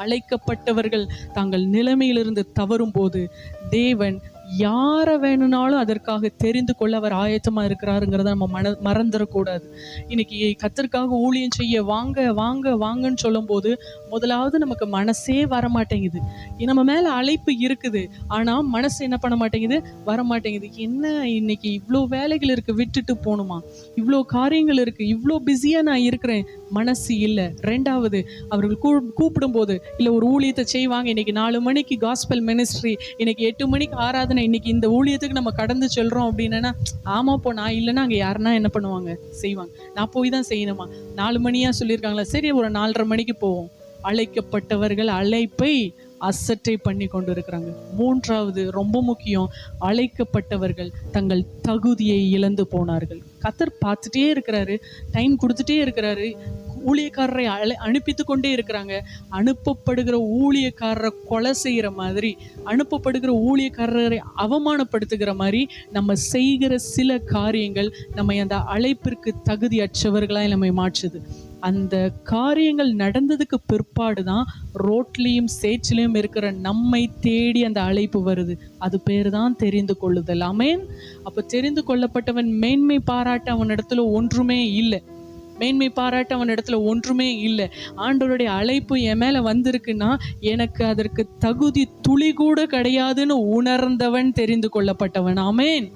அழைக்கப்பட்டவர்கள் தாங்கள் நிலைமையிலிருந்து தவறும் போது தேவன் யாரை வேணும்னாலும் அதற்காக தெரிந்து கொள்ள அவர் ஆயத்தமாக இருக்கிறாருங்கிறத நம்ம மன மறந்துடக்கூடாது இன்னைக்கு கத்திற்காக ஊழியம் செய்ய வாங்க வாங்க வாங்கன்னு சொல்லும்போது முதலாவது நமக்கு மனசே வர மாட்டேங்குது நம்ம மேலே அழைப்பு இருக்குது. ஆனால் மனசு என்ன பண்ண மாட்டேங்குது? வர மாட்டேங்குது என்ன இன்னைக்கு இவ்வளோ வேலைகள் இருக்குது விட்டுட்டு போகணுமா இவ்வளோ காரியங்கள் இருக்குது இவ்வளோ பிஸியாக நான் இருக்கிறேன். மனசு இல்லை. ரெண்டாவது அவர்கள் கூ கூப்பிடும்போது இல்லை ஒரு ஊழியத்தை செய்வாங்க. இன்னைக்கு நாலு மணிக்கு காஸ்பல் மினிஸ்ட்ரி இன்னைக்கு எட்டு மணிக்கு ஆராதனை இன்னைக்கு இந்த ஊழியத்துக்கு நம்ம கடந்து செல்றோம் அப்படின்னா ஆமா போ நான் இல்லைன்னா அங்கே யாருன்னா என்ன பண்ணுவாங்க? செய்வாங்க. நான் போய் தான் செய்யணுமா? நாலு மணியா சொல்லியிருக்காங்களா? சரி ஒரு நாலரை மணிக்கு போவோம். அழைக்கப்பட்டவர்கள் அழைப்பை அசட்டை பண்ணி கொண்டு இருக்கிறாங்க மூன்றாவது ரொம்ப முக்கியம் அழைக்கப்பட்டவர்கள் தங்கள் தகுதியை இழந்து போனார்கள். கத்தர் பார்த்துட்டே இருக்கிறாரு டைம் கொடுத்துட்டே இருக்கிறாரு. ஊழியக்காரரை அழை அனுப்பித்து கொண்டே இருக்கிறாங்க. அனுப்பப்படுகிற ஊழியக்காரரை கொலை செய்கிற மாதிரி அனுப்பப்படுகிற ஊழியக்காரரை அவமானப்படுத்துகிற மாதிரி நம்ம செய்கிற சில காரியங்கள் நம்ம அந்த அழைப்பிற்கு தகுதியற்றவர்களாக நம்மை மாற்றுது. அந்த காரியங்கள் நடந்ததுக்கு பிற்பாடு தான் ரோட்லேயும் சேச்சிலையும் இருக்கிற நம்மை தேடி அந்த அழைப்பு வருது. அது பேர் தான் தெரிந்து கொள்ளுதல். அமேன் அப்போ தெரிந்து கொள்ளப்பட்டவன் மேன்மை பாராட்ட அவன் இடத்துல ஒன்றுமே இல்லை. மேன்மை பாராட்ட அவன் இடத்துல ஒன்றுமே இல்லை. ஆண்டவருடைய அழைப்பு என் மேலே வந்திருக்குன்னா எனக்கு அதற்கு தகுதி துளி கூட கிடையாதுன்னு உணர்ந்தவன் தெரிந்து கொள்ளப்பட்டவன். ஆமேன்.